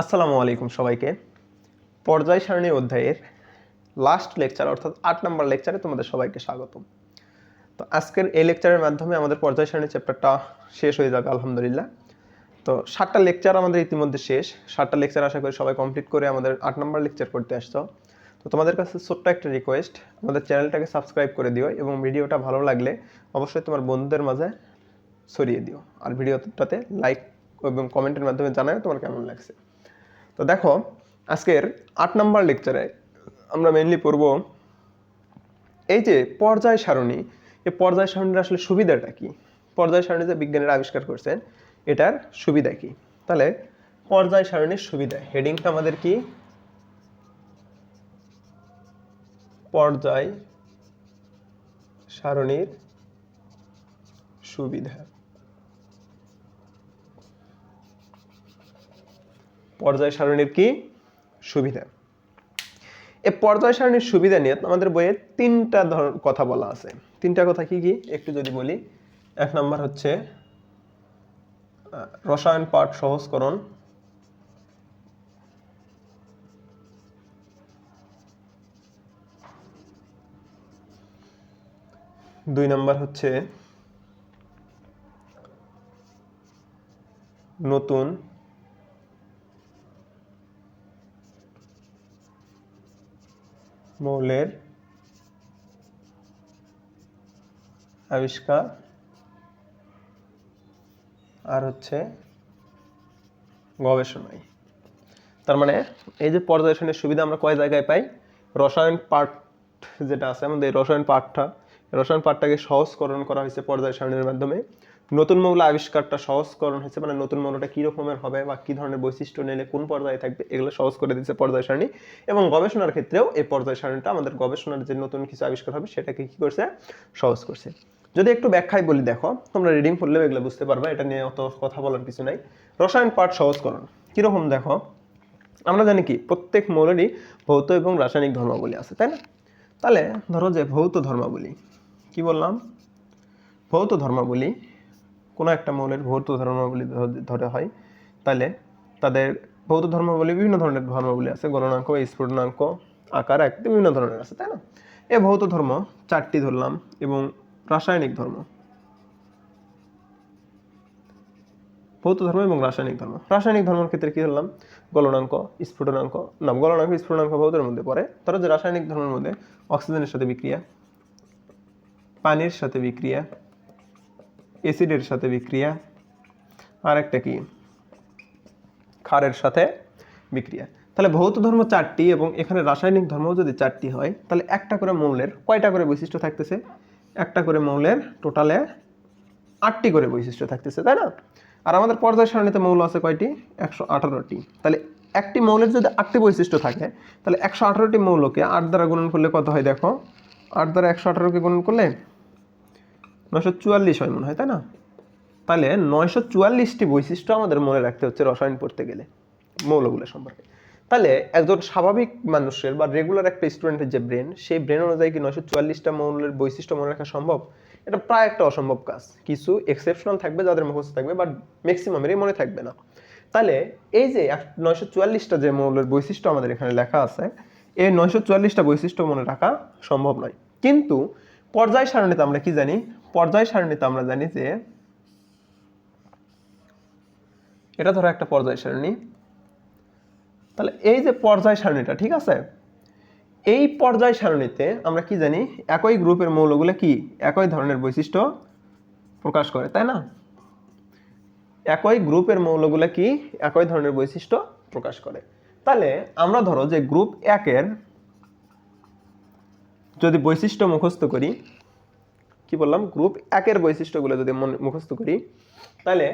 আসসালামু আলাইকুম সবাইকে। পর্যায় সারণী অধ্যায়ের লাস্ট লেকচার অর্থাৎ আট নম্বর লেকচারে তোমাদের সবাইকে স্বাগতম। তো আজকের এই লেকচারের মাধ্যমে আমাদের পর্যায় সারণী চ্যাপ্টারটা শেষ হয়ে যাবে, আলহামদুলিল্লাহ। তো সাতটা লেকচার আমাদের ইতিমধ্যে শেষ। সাতটা লেকচার আশা করি সবাই কমপ্লিট করে আমাদের আট নম্বর লেকচার করতে আসছো। তো তোমাদের কাছে ছোট্ট একটা রিকোয়েস্ট আমাদের চ্যানেলটাকে সাবস্ক্রাইব করে দিও এবং ভিডিওটা ভালো লাগলে অবশ্যই তোমার বন্ধুদের মাঝে ছড়িয়ে দিও। আর ভিডিওটাতে লাইক এবং কমেন্টের মাধ্যমে জানাও তোমার কেমন লাগছে। তো দেখো, আজকের আট নাম্বার লেকচারে আমরা মেনলি পড়ব এই যে পর্যায় সারণী। এই পর্যায় সারণীর আসলে সুবিধাটা কি? পর্যায় সারণী যে বিজ্ঞানীরা আবিষ্কার করছেন, এটার সুবিধা কি? তাহলে পর্যায় সারণীর সুবিধা, হেডিংটা আমাদের কি? পর্যায় সারণীর সুবিধা। পর্যায় সারণীর কি? সুবিধা। এই পর্যায় সারণীর সুবিধা নিয়ে আমাদের বইয়ে তিনটা ধর কথা বলা আছে। তিনটা কথা কি কি? একটু যদি বলি। এক নম্বর হচ্ছে রসায়ন পাঠ সহজকরণ। দুই নম্বর হচ্ছে, নতুন মৌলের আবিষ্কার। আর হচ্ছে গবেষণায়। তার মানে এই যে পর্যবেক্ষণের সুবিধা আমরা কয় জায়গায় পাই? রসায়ন পাঠ যেটা আছে আমাদের রসায়ন পাঠটা। রসায়ন পাঠটাকে সহজকরণ করা হয়েছে পর্যায় সারণীর মাধ্যমে। নতুন মৌল আবিষ্কারটা সহজকরণ হয়েছে মানে নতুন মৌলটা কী রকমের হবে বা কী ধরনের বৈশিষ্ট্য নিলে কোন পর্যায়ে থাকবে, এগুলো সহজ করে দিচ্ছে পর্যায় সারণী। এবং গবেষণার ক্ষেত্রেও এই পর্যায় সারণীটা আমাদের গবেষণার যে নতুন কিছু আবিষ্কার হবে সেটাকে কী করছে, সহজ করছে। যদি একটু ব্যাখ্যায় বলি, দেখো, তোমরা রিডিং পড়লেও এগুলো বুঝতে পারবে, এটা নিয়ে অত কথা বলার কিছু নাই। রসায়ন পাঠ সহজকরণ, কীরকম দেখো, আমরা জানি কি, প্রত্যেক মৌলেরই ভৌত এবং রাসায়নিক ধর্মাবলী আছে, তাই না? তাহলে ধরো যে ভৌত ধর্মাবলী, কি বললাম? ভৌত ধর্মাবলী কোনো একটা মৌলের ভৌত ধর্মাবলী ধরে হয় তাহলে তাদের ভৌত ধর্মাবলী বিভিন্ন ধরনের ধর্মাবলী আছে, গণনাঙ্ক স্ফুটনাঙ্ক, আকার, এক, বিভিন্ন ধরনের আছে, তাই না? এ ভৌত ধর্ম চারটি ধরলাম এবং রাসায়নিক ধর্ম। ভৌত ধর্ম এবং রাসায়নিক ধর্ম। রাসায়নিক ধর্মের ক্ষেত্রে কি ধরলাম? গলনাঙ্ক, স্ফুটনাঙ্ক, না, গলনাঙ্ক, স্ফুটনাঙ্ক ভৌতের মধ্যে পড়ে। ধরো যে রাসায়নিক ধর্মের মধ্যে অক্সিজেনের সাথে বিক্রিয়া, পানির সাথে বিক্রিয়া অ্যাসিডের সাথে বিক্রিয়া। আর একটা কি? ক্ষারের সাথে বিক্রিয়া। তাহলে ভৌত ধর্ম চারটি এবং এখানে রাসায়নিক ধর্ম যদি চারটি হয়, তাহলে একটা করে মৌলের কয়টা করে বৈশিষ্ট্য থাকতেছে? একটা করে মৌলের টোটালে আটটি করে বৈশিষ্ট্য থাকতেছে, তাই না? আর আমাদের পর্যায় সারণীতে মৌল আছে কয়টি? একশো আঠারোটি। তাহলে একটি মৌলের যদি আটটি বৈশিষ্ট্য থাকে, তাহলে একশো আঠারোটি মৌলকে আট দ্বারা গুণন করলে কত হয় দেখো? আট দ্বারা একশো আঠারোকে গুণন করলে নয়শো চুয়াল্লিশ হয় মনে হয়, তাই না? তাহলে নয়শো চুয়াল্লিশটি বৈশিষ্ট্য আমাদের মনে রাখতে হচ্ছে রসায়ন পড়তে গেলে, মৌলগুলো সম্পর্কে। তাহলে একজন স্বাভাবিক মানুষের বা রেগুলার একটা স্টুডেন্টের যে ব্রেন সেই ব্রেন অনুযায়ী কি নয়শো চুয়াল্লিশটা মৌলের বৈশিষ্ট্য মনে রাখা সম্ভব? এটা প্রায় একটা অসম্ভব কাজ। কিছু এক্সেপশনাল থাকবে যাদের মুখস্থ থাকবে বাট ম্যাক্সিমামেরই মনে থাকবে না। তাহলে এই যে নয়শো চুয়াল্লিশটা যে মৌলের বৈশিষ্ট্য আমাদের এখানে লেখা আছে, এই নয়শো চুয়াল্লিশটা বৈশিষ্ট্য মনে রাখা সম্ভব নয়। কিন্তু পর্যায় সারণীতে আমরা কি জানি? পর্যায় সারণীতে আমরা জানি যে এটা ধরো একটা পর্যায় সারণী। তাহলে এই যে পর্যায় সারণীটা, ঠিক আছে? এই পর্যায় সারণীতে আমরা কি জানি, একই গ্রুপের মৌলগুলো কি? একই ধরনের বৈশিষ্ট্য প্রকাশ করে, তাই না? একই গ্রুপের মৌলগুলো কি? একই ধরনের বৈশিষ্ট্য প্রকাশ করে। তাহলে আমরা ধরো যে গ্রুপ একের যদি বৈশিষ্ট্য মুখস্থ করি কি বললাম? গ্রুপ একের বৈশিষ্ট্যগুলো যদি মুখস্থ করি, তাহলে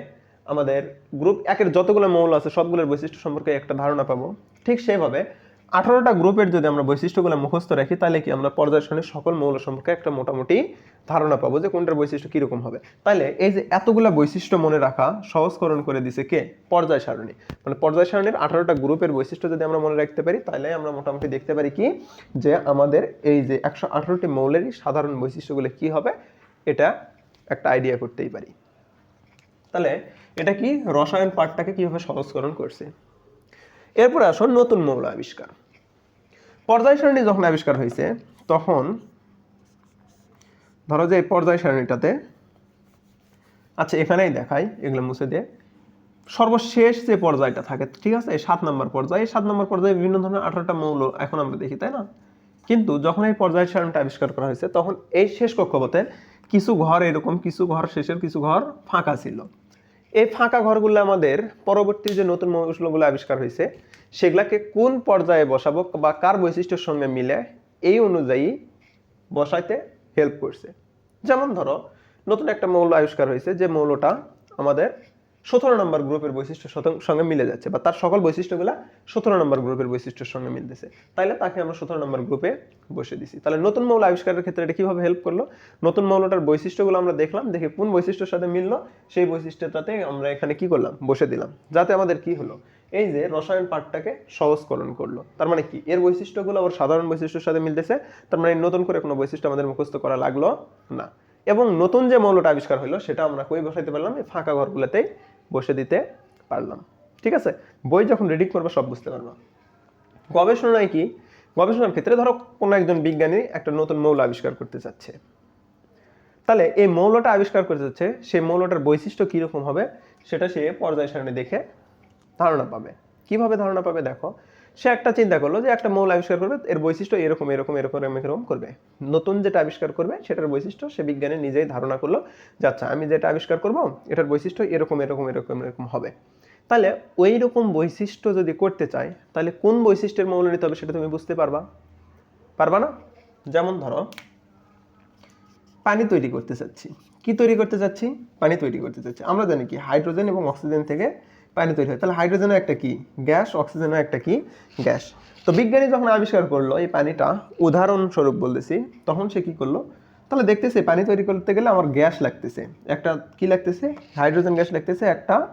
আমাদের গ্রুপ একের যতগুলো মৌল আছে, সবগুলোর বৈশিষ্ট্য সম্পর্কে একটা ধারণা পাবো। ঠিক সেভাবে আঠারোটা গ্রুপের যদি আমরা বৈশিষ্ট্যগুলো মুখস্থ রাখি, তাহলে কি আমরা পর্যায় সারণীর সকল মৌল সম্পর্কে একটা মোটামুটি ধারণা পাবো যে কোনটার বৈশিষ্ট্য কীরকম হবে। তাহলে এই যে এতগুলা বৈশিষ্ট্য মনে রাখা সহজকরণ করে দিছে কে? পর্যায় সারণী। মানে পর্যায় সারণীর আঠারোটা গ্রুপের বৈশিষ্ট্য যদি আমরা মনে রাখতে পারি, তাহলে আমরা মোটামুটি দেখতে পারি কি যে আমাদের এই যে একশো আঠারোটি মৌলেরই সাধারণ বৈশিষ্ট্যগুলো কি হবে, এটা একটা আইডিয়া করতেই পারি। তাহলে এটা কি রসায়ন পাঠটাকে কীভাবে সহজকরণ করছে? এরপরে আসো নতুন মৌল আবিষ্কার। পর্যায় সারণী যখন আবিষ্কার হয়েছে, তখন ধরো যে এই পর্যায় সারণীটাতে আচ্ছা এখানেই দেখাই, এগুলো মুছে দিয়ে, সর্বশেষ যে পর্যায়টা থাকে, ঠিক আছে, এই সাত নম্বর পর্যায়ে সাত নম্বর পর্যায়ে বিভিন্ন ধরনের আঠারোটা মৌল এখন আমরা দেখি, তাই না? কিন্তু যখন এই পর্যায় সারণীটা আবিষ্কার করা হয়েছে, তখন এই শেষ কক্ষপথে কিছু ঘর এরকম, কিছু ঘর শেষের, কিছু ঘর ফাঁকা ছিল। এই ফাঁকা ঘরগুলো আমাদের পরবর্তী যে নতুন মৌসুমগুলো আবিষ্কার হয়েছে, সেগুলাকে কোন পর্যায়ে বসাবো বা কার বৈশিষ্ট্যের সঙ্গে মিলে এই অনুযায়ী বসাইতে হেল্প করছে? যেমন ধরো, নতুন একটা মৌল আবিষ্কার হয়েছে, যে মৌলটা আমাদের সতেরো নম্বর গ্রুপের বৈশিষ্ট্য সঙ্গে মিলে যাচ্ছে, বা তার সকল বৈশিষ্ট্যগুলা সতেরো নম্বর গ্রুপের বৈশিষ্ট্যের সঙ্গে মিলতেছে। তাইলে তাকে আমরা সতেরো নম্বর গ্রুপে বসে দিছি। তাহলে নতুন মৌল আবিষ্কারের ক্ষেত্রে এটা কীভাবে হেল্প করল? নতুন মৌলটার বৈশিষ্ট্যগুলো আমরা দেখলাম, দেখে কোন বৈশিষ্ট্যের সাথে মিললো, সেই বৈশিষ্ট্যটাতে আমরা এখানে কি করলাম? বসে দিলাম। যাতে আমাদের কি হলো? এই যে রসায়ন পাঠটাকে সহজকরণ করল। তার মানে কি? এর বৈশিষ্ট্যগুলো আবার সাধারণ বৈশিষ্ট্যের সাথে মিলতেছে, তার মানে নতুন করে কোনো বৈশিষ্ট্য আমাদের মুখস্থ করা লাগল না। এবং নতুন যে মৌলটা আবিষ্কার হলো সেটা আমরা কই বসাইতে পারলাম? এই ফাঁকা ঘরগুলোতেই বসে দিতে পারলাম। ঠিক আছে? বই যখন রিডিং করবে, সব বুঝতে পারবা। গবেষণায় কি? গবেষণার ক্ষেত্রে ধরো, কোনো একজন বিজ্ঞানী একটা নতুন মৌল আবিষ্কার করতে চাচ্ছে। তাহলে এই মৌলটা আবিষ্কার করতে চাচ্ছে সেই মৌলটার বৈশিষ্ট্য কীরকম হবে, সেটা সে পর্যায় সারণী দেখে ধারণা পাবে। কীভাবে ধারণা পাবে? দেখো সে একটা চিন্তা করল যে একটা মৌল আবিষ্কার করবে, এর বৈশিষ্ট্য এরকম এরকম এরকম এরকম করবে। নতুন যেটা আবিষ্কার করবে, সেটার বৈশিষ্ট্য সে বিজ্ঞানী নিজেই ধারণা করল যে আচ্ছা আমি যেটা আবিষ্কার করব, এটার বৈশিষ্ট্য এরকম এরকম এরকম এরকম হবে। তাহলে ওই রকম বৈশিষ্ট্য যদি করতে চাই তাহলে কোন বৈশিষ্ট্যের মৌল নিতে হবে সেটা তুমি বুঝতে পারবা? পারবা না? যেমন ধরো, পানি তৈরি করতে চাচ্ছি। কি তৈরি করতে চাচ্ছি? পানি তৈরি করতে চাচ্ছি। আমরা জানি কি, হাইড্রোজেন এবং অক্সিজেন থেকে পানি তৈরি হয়। তাহলে হাইড্রোজেনও একটা কি? গ্যাস, অক্সিজেনও একটা কি? গ্যাস। তো বিজ্ঞানী যখন আবিষ্কার করল এই পানিটা, উদাহরণস্বরূপ বলতেছি, তখন সে কি করল? তাহলে দেখতেছে পানি তৈরি করতে গেলে আমার গ্যাস লাগতেছে। একটা কি লাগতেছে? হাইড্রোজেন গ্যাস লাগতেছে, একটা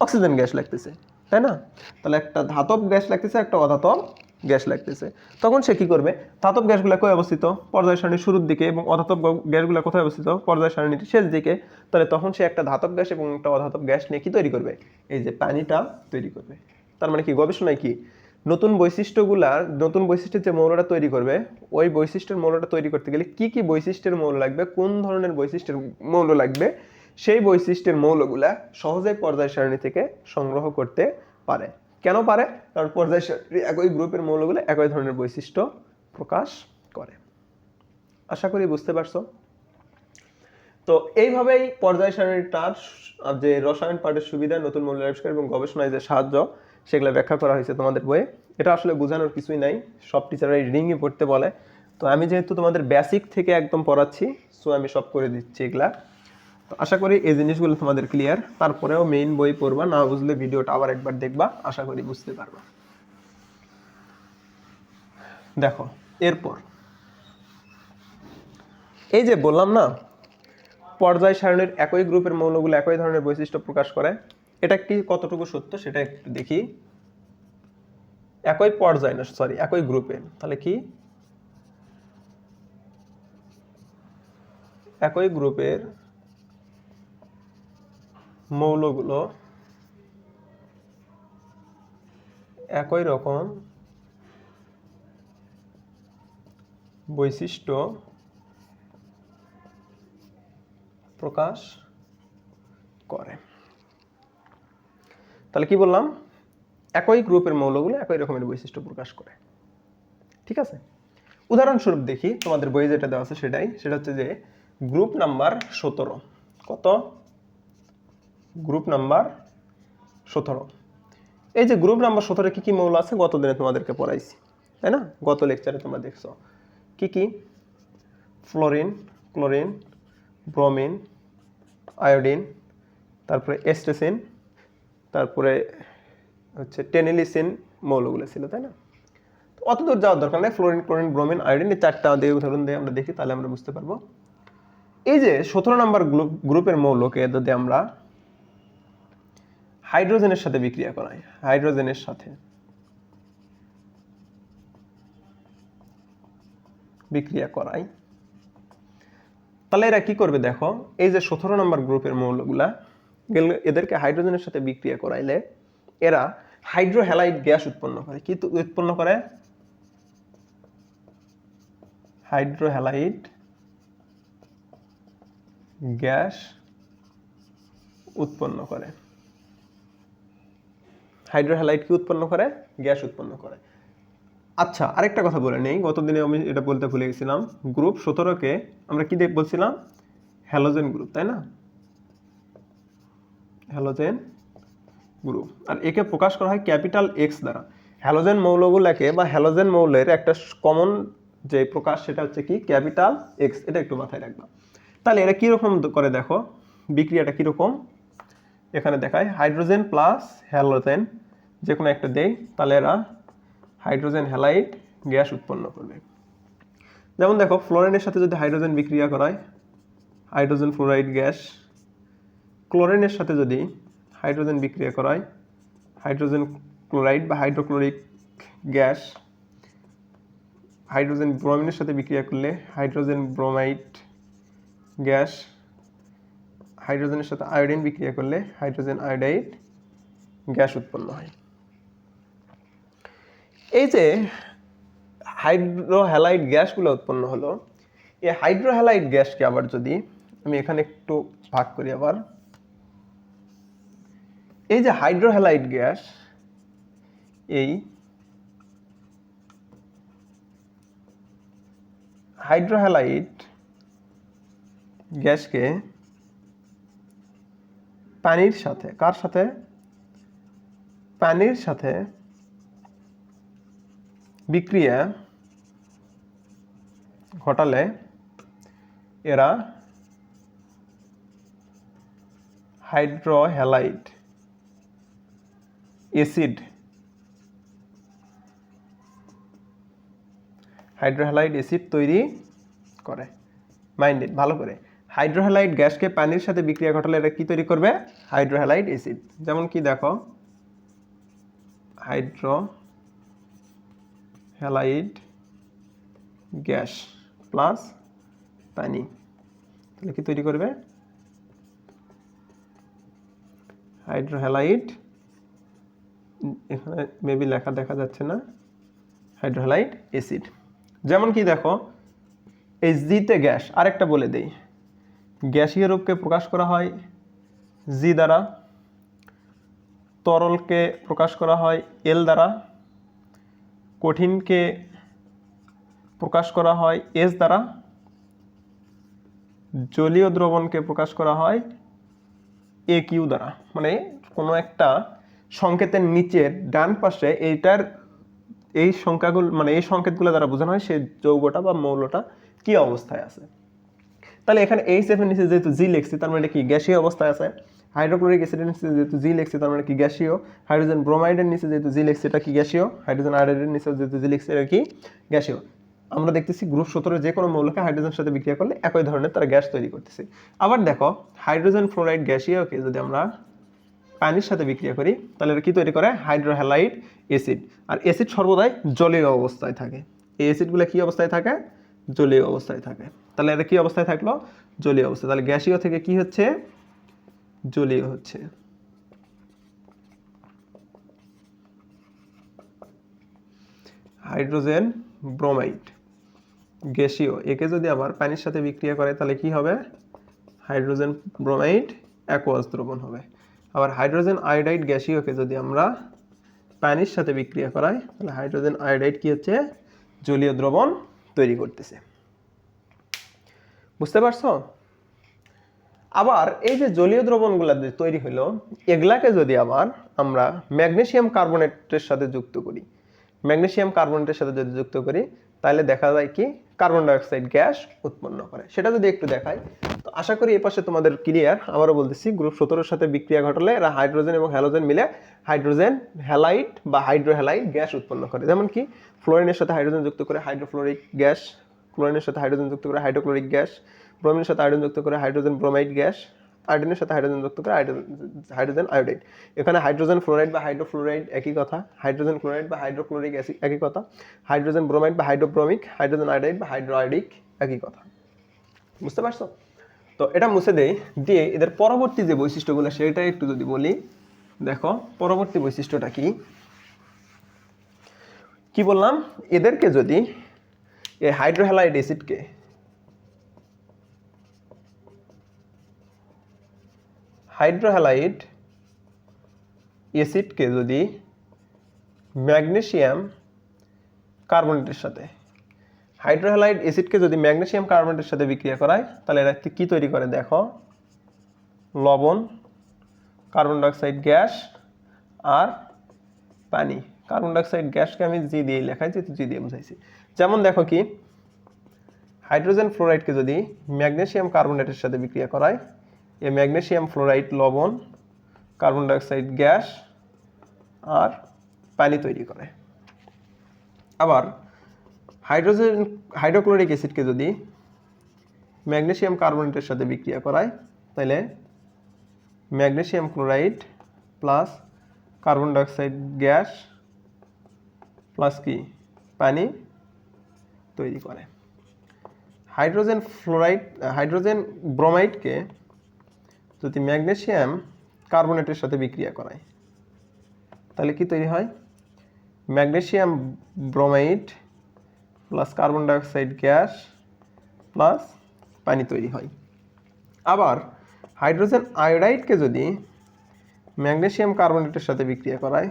অক্সিজেন গ্যাস লাগতেছে। তাই না? তাহলে একটা ধাতব গ্যাস লাগতেছে, একটা অধাতব গ্যাস লাগতেছে। তখন সে কি করবে? ধাতব গ্যাসগুলো কোথায় অবস্থিত? পর্যায় সারণীর শুরুর দিকে এবং অধাতব গ্যাসগুলো কোথায় অবস্থিত? পর্যায় সারণীর শেষ দিকে। তাহলে তখন সে একটা ধাতব গ্যাস এবং একটা অধাতব গ্যাস নিয়ে কি তৈরি করবে? এই যে পানিটা তৈরি করবে। তার মানে কি, গবেষণায় কি? নতুন বৈশিষ্ট্যগুলার নতুন বৈশিষ্ট্যের যে মৌলটা তৈরি করবে, ওই বৈশিষ্ট্যের মৌলটা তৈরি করতে গেলে কি কি বৈশিষ্ট্যের মৌল লাগবে, কোন ধরনের বৈশিষ্ট্যের মৌল লাগবে, সেই বৈশিষ্ট্যের মৌলগুলা সহজেই পর্যায় সারণী থেকে সংগ্রহ করতে পারে। কেন পারে? কারণ পর্যায় একই গ্রুপের মৌলগুলো একই ধরনের বৈশিষ্ট্য প্রকাশ করে। আশা করি বুঝতে পারছ? তো এইভাবেই পর্যায় সারণীটার যে রসায়ন পাঠের সুবিধা, নতুন মৌল আবিষ্কার এবং গবেষণায় যে সাহায্য, সেগুলো ব্যাখ্যা করা হয়েছে তোমাদের বইয়ে। এটা আসলে বোঝানোর কিছুই নাই, সব টিচাররা রিডিংয়ে পড়তে বলে। তো আমি যেহেতু তোমাদের বেসিক থেকে একদম পড়াচ্ছি সো আমি সব করে দিচ্ছি এগুলা। তো আশা করি এই জিনিসগুলো তোমাদের ক্লিয়ার তারপরেও মেইন বই পড়বা, না বুঝলে ভিডিওটা আবার একবার দেখবা, আশা করি বুঝতে পারবা। দেখো, এরপর। এই যে বললাম না, পর্যায় সারণীর একই গ্রুপের মৌলগুলো একই ধরনের বৈশিষ্ট্য প্রকাশ করে। এটা কি কতটুকু সত্য সেটা একটু দেখি। একই পর্যায় না সরি একই গ্রুপে তাহলে কি? একই গ্রুপের মৌলগুলো একই রকম বৈশিষ্ট্য প্রকাশ করে। তাহলে কি বললাম? একই গ্রুপের মৌলগুলো একই রকমের বৈশিষ্ট্য প্রকাশ করে। ঠিক আছে? উদাহরণস্বরূপ দেখি, তোমাদের বইয়ে যেটা দেওয়া আছে সেটাই। সেটা হচ্ছে যে, গ্রুপ নাম্বার সতেরো। কত? গ্রুপ নাম্বার সতেরো। এই যে গ্রুপ নাম্বার সতেরো কী কী মৌল আছে? গত দিনে তোমাদেরকে পড়াইছি, তাই না? গত লেকচারে তোমরা দেখছ। কি কি? ফ্লোরিন, ক্লোরিন, ব্রোমিন, আয়োডিন, তারপরে এস্টেসিন, তারপরে হচ্ছে টেনিলিসিন মৌলগুলো ছিল, তাই না? তো অত দূর যাওয়ার দরকার নেই। ফ্লোরিন, ক্লোরিন, ব্রোমিন, আয়োডিন এই চারটা দিয়ে উদাহরণ দিয়ে আমরা দেখি, তাহলে আমরা বুঝতে পারব। এই যে সতেরো নম্বর গ্রুপ, গ্রুপের মৌলকে যদি আমরা হাইড্রোজেনের সাথে বিক্রিয়া করায়, হাইড্রোজেনের সাথে। বিক্রিয়া করাই তাহলে এরা কি করবে দেখো, এই যে সতেরো নম্বর গ্রুপের মৌলগুলা এদেরকে হাইড্রোজেনের সাথে বিক্রিয়া করাইলে এরা হাইড্রোহ্যালাইড গ্যাস উৎপন্ন করে। কি উৎপন্ন করে? হাইড্রোহ্যালাইড গ্যাস উৎপন্ন করে। হাইড্রোহ্যালাইড কি উৎপন্ন করে? গ্যাস উৎপন্ন করে। আচ্ছা আরেকটা কথা বলে নেই। গতদিনে আমি এটা বলতে ভুলে গেছিলাম। গ্রুপ সতেরোকে আমরা কি বলছিলাম? হ্যালোজেন গ্রুপ, তাই না? Halogen group. আর একে প্রকাশ করা হয় ক্যাপিটাল এক্স দ্বারা। হ্যালোজেন মৌলগুলোকে বা হ্যালোজেন মৌলের একটা কমন যে প্রকাশ, সেটা হচ্ছে কি? Capital X. এটা একটু মাথায় রাখবা। তাহলে এটা কীরকম করে দেখো? বিক্রিয়াটা কীরকম? এখানে দেখায় হাইড্রোজেন প্লাস হ্যালোজেন যে কোনো একটা দেই, তাহলে এরা হাইড্রোজেন হ্যালাইড গ্যাস উৎপন্ন করবে। যেমন দেখো ফ্লোরিনের সাথে যদি হাইড্রোজেন বিক্রিয়া করায়, হাইড্রোজেন ফ্লোরাইড গ্যাস, ক্লোরিনের সাথে যদি হাইড্রোজেন বিক্রিয়া করায়, হাইড্রোজেন ক্লোরাইড বা হাইড্রোক্লোরিক গ্যাস, হাইড্রোজেন ব্রোমিনের সাথে বিক্রিয়া করলে হাইড্রোজেন ব্রোমাইড গ্যাস, হাইড্রোজেনের সাথে আয়োডিন বিক্রিয়া করলে হাইড্রোজেন আয়োডাইড গ্যাস উৎপন্ন হয়। এই যে হাইড্রোহ্যালাইড গ্যাসগুলো উৎপন্ন হলো, এই হাইড্রোহ্যালাইড গ্যাসকে আবার যদি আমি এখানে একটু ভাগ করি আবার, এই যে হাইড্রোহ্যালাইড গ্যাস, এই হাইড্রোহ্যালাইড গ্যাসকে পানির সাথে, কার সাথে? পানির সাথে বিক্রিয়া ঘটালে এরা হাইড্রোহ্যালাইড অ্যাসিড হাইড্রোহ্যালাইড অ্যাসিড তৈরি করে। মাইন্ডেড ভালো করে। হাইড্রোহ্যালাইড গ্যাসকে পানির সাথে বিক্রিয়া ঘটালে এটা কি তৈরি করবে? Hydrohalide acid. যেমন কি দেখো, হাইড্রো হ্যালাইড গ্যাস প্লাস পানি। তাহলে কি তৈরি করবে? হাইড্রোহ্যালাইড এখানে মেবি লেখা দেখা যাচ্ছে না। Hydrohalide acid. যেমন কি দেখো এই জিতে গ্যাস, আরেকটা বলে দেই। গ্যাসীয় রূপকে প্রকাশ করা হয় জি দ্বারা, তরলকে প্রকাশ করা হয় এল দ্বারা কঠিনকে প্রকাশ করা হয়, এস দ্বারা জলীয় দ্রবণকে প্রকাশ করা হয়, এ কিউ দ্বারা। মানে কোনো একটা সংকেতের নিচের ডান পাশে এইটার এই সংখ্যাগুলো মানে এই সংকেতগুলো দ্বারা বোঝানো হয় সেই যৌগটা বা মৌলটা কি অবস্থায় আছে। তাহলে এখানে এইচ এফ নিচে যেহেতু জি লিখছি, তার মানে এটা কি গ্যাসীয় অবস্থায় আছে? হাইড্রোক্লোরিক অ্যাসিডের নিচে যেহেতু জি লিখছি, তার মানে কি গ্যাসীয়? হাইড্রোজেন ব্রোমাইডের নিচে যেহেতু জি লিখছি, এটা কি গ্যাসীয়? হাইড্রোজেন আয়োডাইডের নিচে যেহেতু জি লিখছি, এটা কি গ্যাসীয়? আমরা দেখতেছি গ্রুপ সতেরো যে কোনো মৌলকে হাইড্রোজেনের সাথে বিক্রিয়া করলে একই ধরনের তারা গ্যাস তৈরি করতেছে। আবার দেখো, হাইড্রোজেন ফ্লোরাইড গ্যাসীয়কে যদি আমরা পানির সাথে বিক্রিয়া করি, তাহলে এটা কী তৈরি করে? হাইড্রোহ্যালাইড অ্যাসিড। আর অ্যাসিড সর্বদাই জলীয় অবস্থায় থাকে। এই অ্যাসিডগুলো কী অবস্থায় থাকে? জলীয় অবস্থায় থাকে। তাহলে এটা কী অবস্থায় থাকল? জলীয় অবস্থা তাহলে গ্যাসীয় থেকে কি হচ্ছে? জলীয় হচ্ছে। হাইড্রোজেন ব্রোমাইড, গ্যাসীয়, একে যদি আবার পানির সাথে বিক্রিয়া করে, তাহলে কি হবে? হাইড্রোজেন ব্রোমাইড অ্যাকোয়াস দ্রবণ হবে। আবার হাইড্রোজেন আয়োডাইড গ্যাসীয়কে যদি আমরা পানির সাথে বিক্রিয়া করাই, তাহলে হাইড্রোজেন আয়োডাইড কি হচ্ছে? জলীয় দ্রবণ তৈরি করতেছে। বুঝতে পারছ? আবার এই যে জলীয় দ্রবণগুলো তৈরি হলো এগুলাকে যদি আবার আমরা ম্যাগনেসিয়াম কার্বনেটের সাথে যুক্ত করি, ম্যাগনেসিয়াম কার্বনেটের সাথে যদি যুক্ত করি, তাহলে দেখা যায় কি কার্বন ডাইঅক্সাইড গ্যাস উৎপন্ন করে। সেটা যদি একটু দেখাই, তো আশা করি এই পাশে তোমাদের ক্লিয়ার। আবারও বলতেছি, গ্রুপ সতেরোর সাথে বিক্রিয়া ঘটলে এরা হাইড্রোজেন এবং হ্যালোজেন মিলে হাইড্রোজেন, হ্যালাইট বা হাইড্রোহ্যালাইট গ্যাস উৎপন্ন করে। যেমন কি ফ্লোরিনের সাথে হাইড্রোজেন যুক্ত করে হাইড্রোফ্লোরিক গ্যাস ক্লোরিনের সাথে হাইড্রোজেন যুক্ত করে হাইড্রোক্লোরিক গ্যাস ব্রোমিনের সাথে আয়োডিন যুক্ত করে হাইড্রোজেন ব্রোমাইড গ্যাস, আয়োডিনের সাথে হাইড্রোজেন যুক্ত করে হাইড্রোজেন আয়োডাইড এখানে হাইড্রোজেন ফ্লোরাইড বা হাইড্রোফ্লোরাইড একই কথা, হাইড্রোজেন ক্লোরাইড বা হাইড্রোক্লোরিক অ্যাসিড একই কথা, হাইড্রোজেন ব্রোমাইড বা হাইড্রোব্রোমিক, হাইড্রোজেন আয়োডাইড বা হাইড্রোআইডিক একই কথা। বুঝতে পারছ? তো এটা মুছে দেই, দিয়ে এদের পরবর্তী যে বৈশিষ্ট্যগুলো, সেটাই একটু যদি বলি, দেখো, পরবর্তী বৈশিষ্ট্যটা কি? কি বললাম? এদেরকে যদি এই হাইড্রোহ্যালাইড অ্যাসিডকে হাইড্রোহ্যালাইড অ্যাসিডকে যদি ম্যাগনেসিয়াম কার্বনেটের সাথে, হাইড্রোহ্যালাইড অ্যাসিডকে যদি ম্যাগনেসিয়াম কার্বনেটের সাথে বিক্রিয়া করায়, তাহলে এরা কি তৈরি করে? দেখো, লবণ, কার্বন ডাইঅক্সাইড, গ্যাস আর পানি। কার্বন ডাইঅক্সাইড, গ্যাসকে আমি জি দিয়ে লেখাই যেহেতু জি দিয়ে বুঝাইছি। যেমন দেখো কি, হাইড্রোজেন ফ্লোরাইডকে যদি ম্যাগনেসিয়াম কার্বনেটের সাথে বিক্রিয়া করায় এই ম্যাগনেসিয়াম ফ্লোরাইড লবণ, কার্বন ডাইঅক্সাইড গ্যাস আর পানি তৈরি করে। আবার হাইড্রোজেন, হাইড্রোক্লোরিক অ্যাসিডকে যদি ম্যাগনেসিয়াম কার্বনেটের সাথে বিক্রিয়া করায় তাহলে magnesium chloride plus carbon dioxide gas plus কি? পানি তৈরি করে। হাইড্রোজেন ফ্লোরাইড, হাইড্রোজেন ব্রোমাইডকে যদি ম্যাগনেশিয়াম কার্বনেটের সাথে বিক্রিয়া করায়, তাহলে কি তৈরি হয়? Magnesium bromide plus carbon dioxide gas plus পানি তৈরি হয়। আবার হাইড্রোজেন আয়োডাইডকে যদি ম্যাগনেশিয়াম কার্বনেটের সাথে বিক্রিয়া করায়,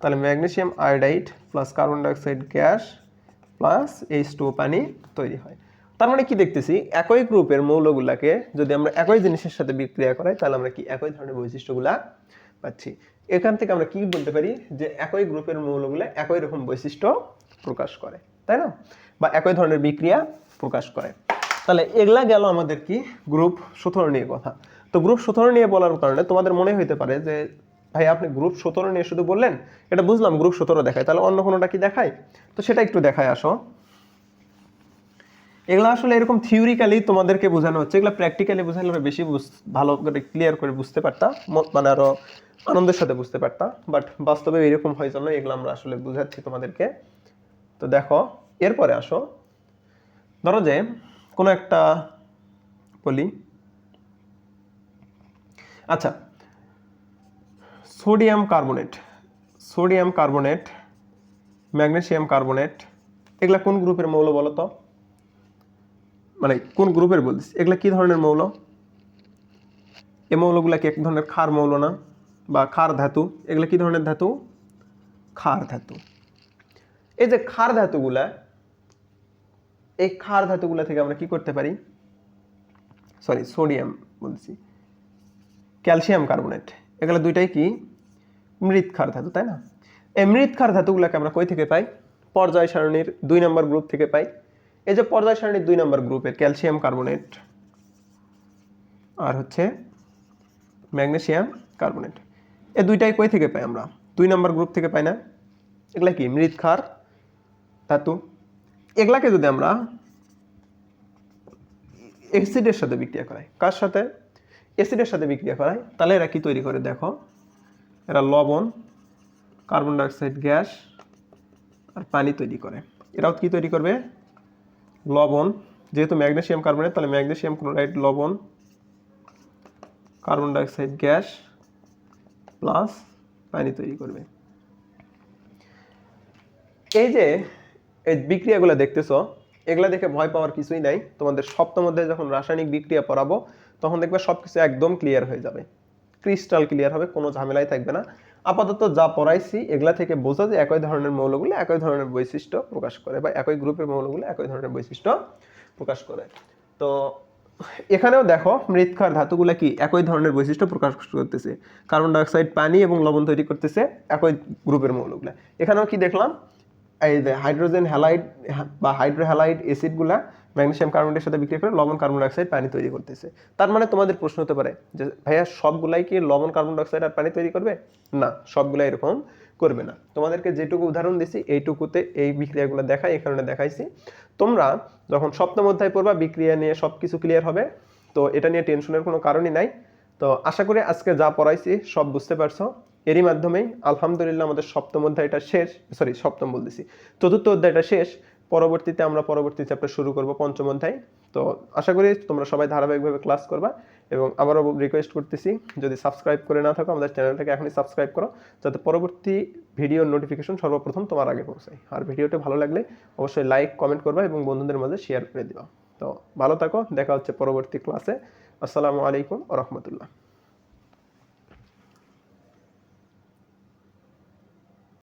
তাহলে magnesium iodide plus carbon dioxide gas plus H two পানি তৈরি হয়। তার মানে কি দেখতেছি? একই গ্রুপের মৌলগুলাকে যদি আমরা একই জিনিসের সাথে বিক্রিয়া করাই, তাহলে আমরা কি একই ধরনের বৈশিষ্ট্যগুলা পাচ্ছি? এখান থেকে আমরা কি বলতে পারি? যে একই গ্রুপের মৌলগুলা একই রকম বৈশিষ্ট্য প্রকাশ করে, তাই না? বা একই ধরনের বিক্রিয়া প্রকাশ করে। তাহলে এগুলা গেল আমাদের কি? গ্রুপ সতেরো নিয়ে কথা। তো গ্রুপ সতেরো নিয়ে বলার কারণে তোমাদের মনে হইতে পারে যে, ভাই আপনি গ্রুপ সতেরো নিয়ে শুধু বললেন? এটা বুঝলাম, গ্রুপ সতেরো দেখায়। তাহলে অন্য কোনোটা কি দেখায়? তো সেটা একটু দেখায় আসো। এগুলো আসলে এরকম থিওরিক্যালি তোমাদেরকে বোঝানো হচ্ছে, এগুলো প্র্যাকটিক্যালি বোঝালে বেশি ভালো করে ক্লিয়ার করে বুঝতে পারতা, ম- মানে আরও আনন্দের সাথে বুঝতে পারতা বাট বাস্তবে এরকম হয় জন্য এগুলো আমরা আসলে বুঝাচ্ছি তোমাদেরকে। তো দেখো, এরপরে আসো। ধরো যে, কোনো একটা বলি। আচ্ছা sodium carbonate sodium carbonate, magnesium carbonate, এগুলা কোন গ্রুপের মৌল বলো তো মানে কোন গ্রুপের বলছিস এগুলা কি ধরনের মৌল? এ মৌলগুলা কি এক ধরনের ক্ষার মৌল না? বা ক্ষার ধাতু? এগুলা কি ধরনের ধাতু? ক্ষার ধাতু। এই যে ক্ষার ধাতুগুলা, এই ক্ষার ধাতুগুলা থেকে আমরা কি করতে পারি? সরি সোডিয়াম বলছি ক্যালসিয়াম কার্বনেট এগুলো দুইটাই কি? মৃৎ ক্ষার ধাতু, তাই না? এই মৃৎ ক্ষার ধাতুগুলোকে আমরা কই থেকে পাই? পর্যায় সারণীর দুই নম্বর গ্রুপ থেকে পাই। এই যে পর্যায় সারণীর দুই নম্বর গ্রুপের ক্যালসিয়াম কার্বনেট আর হচ্ছে ম্যাগনেসিয়াম কার্বোনেট। এ দুইটাই কই থেকে পাই আমরা? দুই নম্বর গ্রুপ থেকে পাই না। এগুলা কি? মৃৎ ক্ষার, ধাতু। এগুলাকে যদি আমরা অ্যাসিডের সাথে বিক্রিয়া করাই, কার সাথে? অ্যাসিডের সাথে বিক্রিয়া করাই। তাহলে এরা কি তৈরি করে দেখো? এরা লবণ, কার্বন ডাইঅক্সাইড, গ্যাস আর পানি তৈরি করে। এরাও কি তৈরি করবে? লবণ, যেহেতু ম্যাগনেসিয়াম কার্বনেট, তাহলে ম্যাগনেসিয়াম ক্লোরাইড, লবণ, কার্বন ডাইঅক্সাইড, গ্যাস, প্লাস পানি তৈরি করবে। এই যে, এই বিক্রিয়াগুলো দেখতেছো, এগুলা দেখে ভয় পাওয়ার কিছুই নাই। তোমাদের সপ্তম অধ্যায়ে যখন রাসায়নিক বিক্রিয়া পড়াবো, তখন দেখবে সবকিছু একদম ক্লিয়ার হয়ে যাবে। ক্রিস্টাল ক্লিয়ার হবে, কোনো ঝামেলাই থাকবে না। আপাতত যা পড়াইছি, এগুলা থেকে বোঝা যায় একই ধরনের মৌলগুলো একই ধরনের বৈশিষ্ট্য প্রকাশ করে বা একই গ্রুপের মৌলগুলো একই ধরনের বৈশিষ্ট্য প্রকাশ করে। তো এখানেও দেখো, মৃৎক্ষার ধাতুগুলো কি একই ধরনের বৈশিষ্ট্য প্রকাশ করতেছে? কার্বন ডাইঅক্সাইড পানি এবং লবণ তৈরি করতেছে একই গ্রুপের মৌলগুলো। এখানেও কি দেখলাম? এই যে হাইড্রোজেন হ্যালাইড বা হাইড্রো হ্যালাইড অ্যাসিডগুলা ম্যাগনেসিয়াম কার্বনেটের সাথে বিক্রিয়া করে লবণ কার্বন ডাইঅক্সাইড পানি তৈরি করতেছে। তার মানে তোমাদের প্রশ্ন হতে পারে যে, ভাইয়া, সবগুলাই কি লবণ কার্বন ডাইঅক্সাইড আর পানি তৈরি করবে? না, সবগুলাই এরকম করবে না। তোমাদেরকে যেটুকু উদাহরণ দিছি, এইটুকুতে এই বিক্রিয়াগুলো দেখাই, এই কারণে দেখাইছি। তোমরা যখন সপ্তম অধ্যায় পড়বা, বিক্রিয়া নিয়ে সব কিছু ক্লিয়ার হবে। তো এটা নিয়ে টেনশনের কোনো কারণই নাই। তো আশা করি আজকে যা পড়াইছি সব বুঝতে পারছ। এরই মাধ্যমেই আলহামদুলিল্লাহ আমাদের সপ্তম অধ্যায়টা শেষ সরি সপ্তম বলতেছি। চতুর্থ অধ্যায়টা শেষ, পরবর্তীতে আমরা পরবর্তী চ্যাপ্টার শুরু করব পঞ্চম অধ্যায়। তো আশা করি তোমরা সবাই ধারাবাহিকভাবে ক্লাস করবা এবং আবারও রিকোয়েস্ট করতেছি, যদি সাবস্ক্রাইব করে না থাকো, আমাদের চ্যানেলটাকে এখনই সাবস্ক্রাইব করো, যাতে পরবর্তী ভিডিওর নোটিফিকেশন সর্বপ্রথম তোমার আগে পৌঁছায়। আর ভিডিওটা ভালো লাগলে অবশ্যই লাইক কমেন্ট করবা এবং বন্ধুদের মাঝে শেয়ার করে দিবা। তো ভালো থাকো, দেখা হচ্ছে পরবর্তী ক্লাসে আসসালামু আলাইকুম রহমতুল্লাহ।